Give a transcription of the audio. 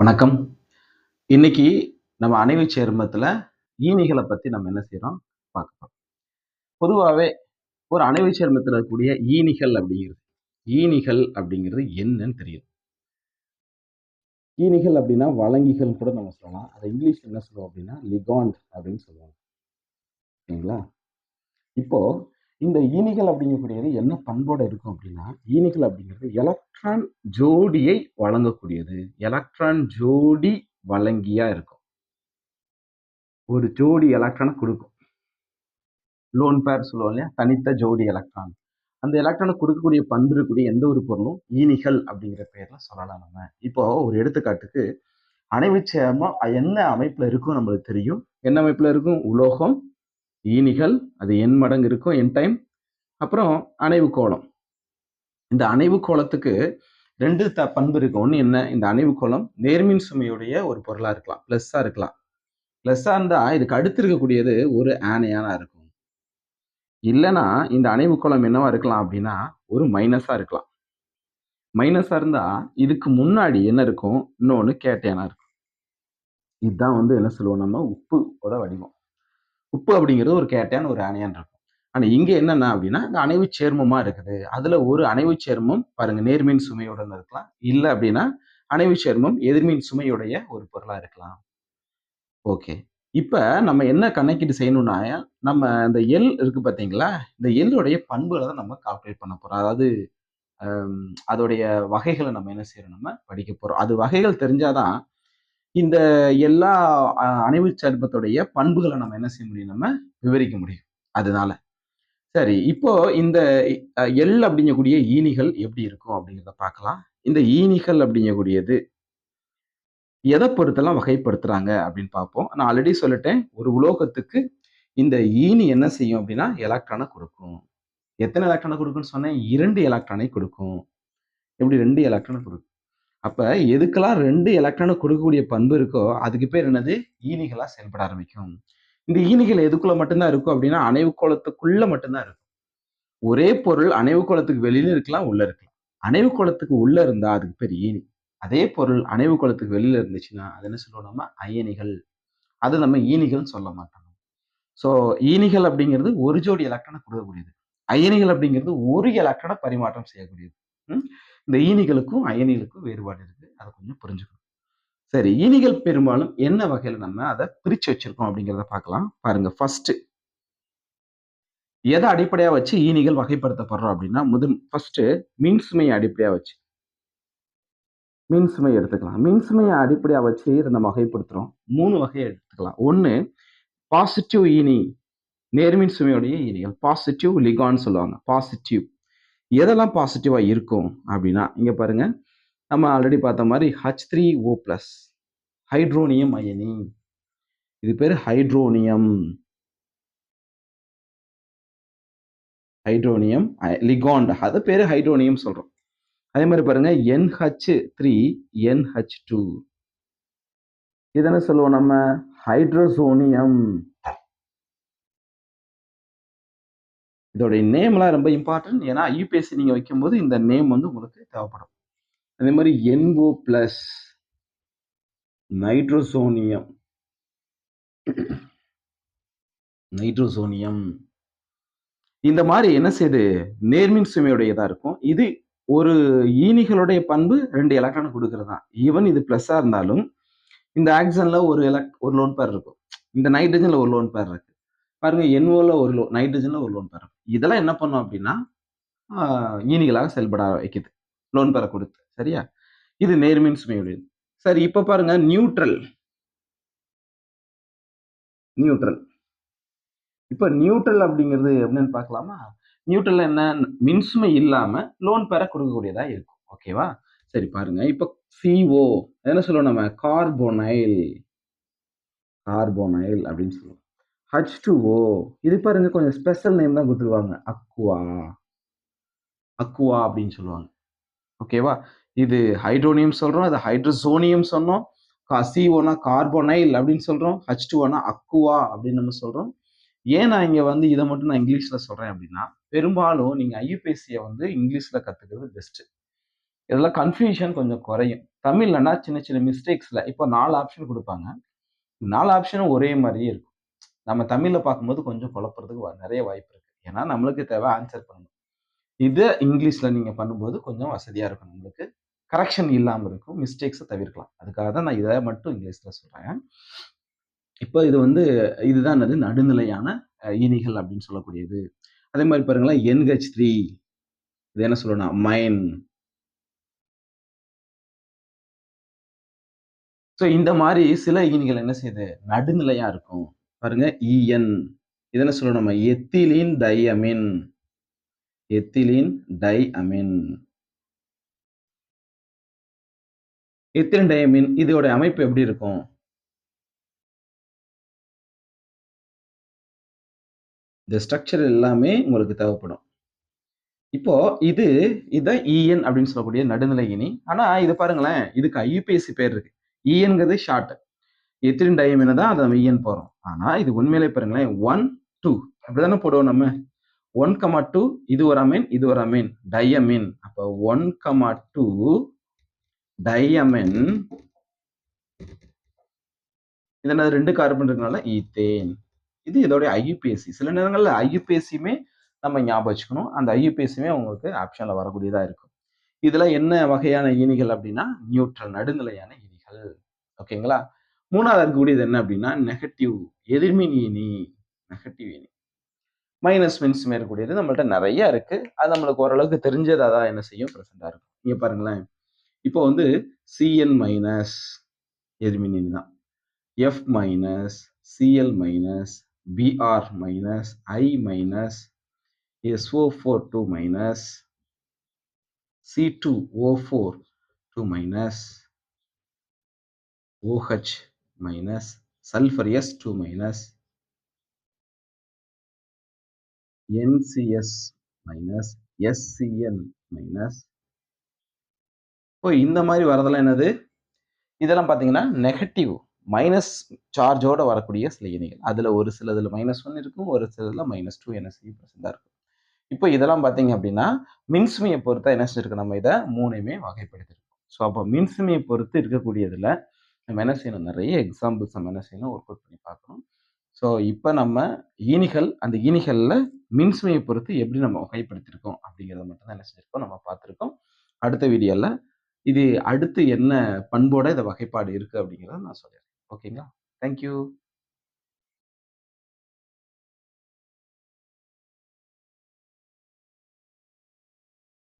வணக்கம். இன்னைக்கு நம்ம அணைவு சேர்மத்துல ஈனிகளை பத்தி நம்ம என்ன செய்றோம் பார்க்கலாம் பொதுவாகவே ஒரு அணைவு சேர்மத்தில் இருக்கக்கூடிய ஈனிகள் அப்படிங்கிறது ஈனிகள் அப்படிங்கிறது என்னன்னு தெரியும். ஈனிகள் அப்படின்னா வழங்கிகள் கூட நம்ம சொல்லலாம். அதை இங்கிலீஷ்ல என்ன சொல்லுவோம் அப்படின்னா லிகாண்ட் அப்படின்னு சொல்லுவாங்க. சரிங்களா? இப்போ இந்த ஈனிகள் அப்படிங்கக்கூடியது என்ன பண்போடு இருக்கும் அப்படின்னா ஈனிகள் அப்படிங்கிறது எலக்ட்ரான் ஜோடியை வழங்கக்கூடியது. எலக்ட்ரான் ஜோடி வழங்கியா இருக்கும். ஒரு ஜோடி எலக்ட்ரானை கொடுக்கும். லோன் பேர் சொல்லுவோம் இல்லையா? தனித்த ஜோடி எலக்ட்ரான் அந்த எலக்ட்ரானை கொடுக்கக்கூடிய பண்பு இருக்கக்கூடிய எந்த ஒரு பொருளும் ஈனிகள் அப்படிங்கிற பெயர்ல சொல்லலாம் நம்ம. இப்போ ஒரு எடுத்துக்காட்டுக்கு அணைவு என்ன அமைப்புல இருக்கும் நம்மளுக்கு தெரியும்? என்ன அமைப்புல இருக்கும்? உலோகம். ஈனிகள் அது என் மடங்கு இருக்கும் என் டைம். அப்புறம் அணைவு கோலம். இந்த அணைவு கோலத்துக்கு ரெண்டு த பண்பு இருக்கும் ஒன்று என்ன? இந்த அணைவு கோலம் நேர்மின் சுமையுடைய ஒரு பொருளாக இருக்கலாம் ப்ளஸ்ஸாக இருக்கலாம். ப்ளஸ்ஸாக இருந்தால் இதுக்கு அடுத்து இருக்கக்கூடியது ஒரு ஆனையானா இருக்கும். இல்லைன்னா இந்த அணைவு கோலம் என்னவா இருக்கலாம் அப்படின்னா ஒரு மைனஸாக இருக்கலாம். மைனஸாக இருந்தால் இதுக்கு முன்னாடி என்ன இருக்கும்? இன்னொன்று கேட்டையானா இருக்கும். இதுதான் வந்து என்ன சொல்லுவோம் நம்ம? உப்புவோட வடிவம். உப்பு அப்படிங்கிறது ஒரு கேட்டையான ஒரு அணையான் இருக்கும். ஆனால் இங்கே என்னன்னா அப்படின்னா இந்த அணைவு சேர்மமாக இருக்குது. அதில் ஒரு அணைவு சேர்மம் பாருங்கள் நேர்மின் சுமையுடன் இருக்கலாம். இல்லை அப்படின்னா அணைவு சேர்மம் எதிர்மின் சுமையுடைய ஒரு பொருளாக இருக்கலாம். ஓகே. இப்போ நம்ம என்ன கணக்கீடு செய்யணும்னா நம்ம இந்த எல் இருக்கு பார்த்தீங்களா இந்த எல்லுடைய பண்புகளை தான் நம்ம கால்குலேட் பண்ண போகிறோம் அதாவது அதோடைய வகைகளை நம்ம என்ன செய்யறோம்? நம்ம படிக்க போகிறோம் அது வகைகள் தெரிஞ்சாதான் இந்த எல்லா அஹ், அணைவு சேர்மத்துடைய பண்புகளை நம்ம என்ன செய்ய முடியும்? நம்ம விவரிக்க முடியும். அதனால. சரி இப்போ இந்த எல் அப்படிங்கக்கூடிய ஈனிகள் எப்படி இருக்கும் அப்படிங்கிறத பார்க்கலாம். இந்த ஈனிகள் அப்படிங்கக்கூடியது எதை பொறுத்தெல்லாம் வகைப்படுத்துறாங்க அப்படின்னு பார்ப்போம். நான் ஆல்ரெடி சொல்லிட்டேன் ஒரு உலோகத்துக்கு இந்த ஈனி என்ன செய்யும் அப்படின்னா எலக்ட்ரானை கொடுக்கும். எத்தனை எலக்ட்ரானை கொடுக்கும்னு சொன்னேன்? இரண்டு எலக்ட்ரானை கொடுக்கும். எப்படி? ரெண்டு எலக்ட்ரானை கொடுக்கும். அப்போ எதுக்கெல்லாம் ரெண்டு எலக்ட்ரானை கொடுக்கக்கூடிய பண்பு இருக்கோ அதுக்கு பேர் என்னது? ஈனிகளாக செயல்பட ஆரம்பிக்கும். இந்த ஈனிகள் எதுக்குள்ள மட்டும்தான் இருக்கும் அப்படின்னா அணைவு கோலத்துக்குள்ள மட்டும்தான் இருக்கும். ஒரே பொருள் அணைவு கோலத்துக்கு வெளியில இருக்கலாம் உள்ள இருக்கலாம். அணைவு கோலத்துக்கு உள்ள இருந்தா அதுக்கு பேர் ஈனி. அதே பொருள் அணைவு கோலத்துக்கு வெளியில இருந்துச்சுன்னா அது என்ன சொல்லுவோம் நம்ம? அயனிகள். அது நம்ம ஈனிகள் சொல்ல மாட்டோம். ஸோ ஈனிகள் அப்படிங்கிறது ஒரு ஜோடி எலக்ட்ரானை கொடுக்கக்கூடியது. அயனிகள் அப்படிங்கிறது ஒரு எலக்ட்ரானை பரிமாற்றம் செய்யக்கூடியது. ம்? இந்த ஈனிகளுக்கும் அயனிகளுக்கும் வேறுபாடு இருக்கு. அதை கொஞ்சம் புரிஞ்சுக்கணும். சரி ஈனிகள் பெரும்பாலும் என்ன வகையில நம்ம அதை பிரிச்சு வச்சிருக்கோம் அப்படிங்கிறத பார்க்கலாம். பாருங்க ஃபர்ஸ்ட் எதை அடிப்படையா வச்சு ஈனிகள் வகைப்படுத்தப்படுறோம் அப்படின்னா முதல் ஃபர்ஸ்ட் மின்சுமையை அடிப்படையா வச்சு. மின்சுமையை எடுத்துக்கலாம். மின்சுமையை அடிப்படையா வச்சு இதை நம்ம வகைப்படுத்துறோம். மூணு வகையை எடுத்துக்கலாம். ஒன்று பாசிட்டிவ் ஈனி நேர்மின் சுமையுடைய ஈனிகள். பாசிட்டிவ் லிகான்னு சொல்லுவாங்க. பாசிட்டிவ் எதெல்லாம் பாசிட்டிவாக இருக்கும் அப்படின்னா இங்கே பாருங்க. நம்ம ஆல்ரெடி பார்த்த மாதிரி H three O plus hydronium அயனி இது பேர் ஹைட்ரோனியம் ஹைட்ரோனியம் லிகாண்ட் அதை பேர் ஹைட்ரோனியம் சொல்கிறோம் அதே மாதிரி பாருங்க என்ஹெச் த்ரீ என்ஹெச் டூ இது என்ன சொல்லுவோம் நம்ம? ஹைட்ரோசோனியம் இதோடைய நேம்லாம் ரொம்ப இம்பார்ட்டன்ட் ஏன்னா யூபிஎஸ்சி நீங்கள் வைக்கும்போது இந்த நேம் வந்து உங்களுக்கு தேவைப்படும். அதே மாதிரி என்ஓ ப்ளஸ் நைட்ரோசோனியம் நைட்ரோசோனியம் இந்த மாதிரி என்ன செய்யுது நேர்மின் சுமையுடையதாக இருக்கும். இது ஒரு ஈனிகளுடைய பண்பு ரெண்டு எலக்ட்ரான் கொடுக்கறது. தான் ஈவன் இது ப்ளஸ்ஸாக இருந்தாலும் இந்த ஆக்சனில் ஒரு எலக்ட் ஒரு லோன் பேர் இருக்கும். இந்த நைட்ரஜனில் ஒரு லோன் பேர் இருக்கு. பாருங்க என்ஓல ஒரு லோ நைட்ரஜன்ல ஒரு லோன் பேர் இதெல்லாம் என்ன பண்ணும் அப்படின்னா ஈனிகளாக செயல்பட வைக்குது. லோன் பெற கொடுத்து சரியா? இது நேர்மின் சுமையுடையது சரி இப்ப பாருங்க நியூட்ரல் நியூட்ரல் இப்ப நியூட்ரல் அப்படிங்கிறது எப்படின்னு பார்க்கலாமா? நியூட்ரல் என்ன மின்சுமை இல்லாம லோன் பெற கொடுக்கக்கூடியதா இருக்கும். ஓகேவா சரி பாருங்க. இப்ப சிஓ என்ன சொல்லுவோம் நம்ம? கார்போனைல் கார்போனைல் அப்படின்னு சொல்லுவோம். ஹச் டூஓ இது பாருங்க கொஞ்சம் ஸ்பெஷல் நேம் தான் கொடுத்துருவாங்க. அக்குவா அக்குவா அப்படின்னு சொல்லுவாங்க. ஓகேவா இது ஹைட்ரோனியம் சொல்றோம் அது ஹைட்ரோசோனியம் சொன்னோம். சிஓனா கார்போனைல் அப்படின்னு சொல்றோம். ஹச் டூனா அக்குவா அப்படின்னு நம்ம சொல்றோம். ஏன் நான் இங்க வந்து இதை மட்டும் நான் இங்கிலீஷ்ல சொல்றேன் அப்படின்னா பெரும்பாலும் நீங்க ஐயூபிஎஸ்சியை வந்து இங்கிலீஷ்ல கத்துக்கிறது பெஸ்ட் இதெல்லாம் கன்ஃபியூஷன் கொஞ்சம் குறையும். தமிழ்லன்னா சின்ன சின்ன மிஸ்டேக்ஸில் இப்போ நாலு ஆப்ஷன் கொடுப்பாங்க. நாலு ஆப்ஷனும் ஒரே மாதிரியே இருக்கும். நம்ம தமிழில் பார்க்கும்போது கொஞ்சம் குழப்பறதுக்கு நிறைய வாய்ப்பு இருக்குது ஏன்னா நம்மளுக்கு தேவை ஆன்சர் பண்ணணும். இது இங்கிலீஷில் நீங்கள் பண்ணும்போது கொஞ்சம் வசதியாக இருக்கும் நம்மளுக்கு. கரெக்ஷன் இல்லாமல் இருக்கும். மிஸ்டேக்ஸை தவிர்க்கலாம். அதுக்காக தான் நான் இதை மட்டும் இங்கிலீஷில் சொல்கிறேன் இப்போ இது வந்து இதுதான் என்னது? நடுநிலையான இனிகள் அப்படின்னு சொல்லக்கூடியது. அதே மாதிரி பாருங்களேன் என்ஹெச் த்ரீ இது என்ன சொல்லணும் மைன் ஸோ இந்த மாதிரி சில இனிகள் என்ன செய்யுது? நடுநிலையாக இருக்கும். பாருங்க இஎன் இது என்ன சொல்லணும் நம்ம? Ethylene diamine ethylene ethylene ethylene diamine இதோட அமைப்பு எப்படி இருக்கும்? இந்த ஸ்ட்ரக்சர் எல்லாமே உங்களுக்கு தேவைப்படும். இப்போ இது இதான் இஎன் அப்படின்னு சொல்லக்கூடிய நடுநிலை இனி ஆனா இது பாருங்களேன் இதுக்கு ஐயுபிஎஸ்சி பேர் இருக்கு. இஎன்கிறது ஷார்ட் எத்திரின் டயமின தான் அதை நம்ம போகிறோம் ஆனால் இது உண்மையிலே பாருங்களேன் ஒன் டூ அப்படி தானே போடுவோம் நம்ம? ஒன் கமா டூ இது ஒரு அமீன் இது ஒரு அமீன் டயமின் அப்போ ஒன் கமா டூ டயமின் இது என்னது? ரெண்டு கார்பன் இருக்கனால ஈத்தேன். இது இதோடைய ஐயுபிஎஸ்சி சில நேரங்களில் ஐயுபிஎஸ்சியுமே நம்ம ஞாபகம் வச்சுக்கணும். அந்த ஐயுபிஎஸ்சியுமே உங்களுக்கு ஆப்ஷனில் வரக்கூடியதாக இருக்கும். இதில் என்ன வகையான ஈனிகள் அப்படின்னா நியூட்ரல் நடுநிலையான ஈனிகள். ஓகேங்களா மூணாவது இருக்கக்கூடியது என்ன அப்படின்னா நெகட்டிவ் எதிர்மின் நெகட்டிவ் இனி. மைனஸ் மின்ஸ் மேற்கூடியது நம்மள்ட்ட நிறைய இருக்கு. அது நம்மளுக்கு ஓரளவுக்கு தெரிஞ்சதா தான் என்ன செய்யும்? ப்ரெசண்டாக இருக்கும். இங்கே பாருங்களேன். இப்போ வந்து சிஎன் மைனஸ் எதிர்மினி தான். F minus CL minus BR minus I minus SO four two minus C two O four two minus OH minus sulfur S2 minus NCS minus SCN minus. இப்போ இந்த மாதிரி வரதெல்லாம் என்னது? இதெல்லாம் பார்த்தீங்கன்னா நெகட்டிவ் மைனஸ் சார்ஜோட வரக்கூடிய சில இணைகள். அதில் ஒரு சிலதில் மைனஸ் ஒன் இருக்கும் ஒரு சிலதில் மைனஸ் டூ என்எஸ்சி பர்சன்டாக இருக்கும். இப்போ இதெல்லாம் பார்த்தீங்க அப்படின்னா மின்சுமையை பொறுத்தா என்ன செஞ்சிருக்கு நம்ம இதை மூணுமே வகைப்படுத்திருக்கோம். ஸோ அப்போ மின்சுமையை பொறுத்து இருக்கக்கூடியதில் நம்ம என்ன செய்யணும்? நிறைய எக்ஸாம்பிள்ஸ் நம்ம என்ன செய்யணும்? ஒர்க் அவுட் பண்ணி பார்க்கணும். ஸோ இப்போ நம்ம ஈனிகள் அந்த ஈனிகளில் மின்சுமையை பொறுத்து எப்படி நம்ம வகைப்படுத்தியிருக்கோம் அப்படிங்கிறத மட்டும்தான் என்ன செஞ்சுருக்கோம். நம்ம பார்த்துருக்கோம். அடுத்த வீடியோவில் இது அடுத்து என்ன பண்போட இந்த வகைப்பாடு இருக்குது அப்படிங்கிறத நான் சொல்லிடுறேன். ஓகேங்களா? தேங்க்யூ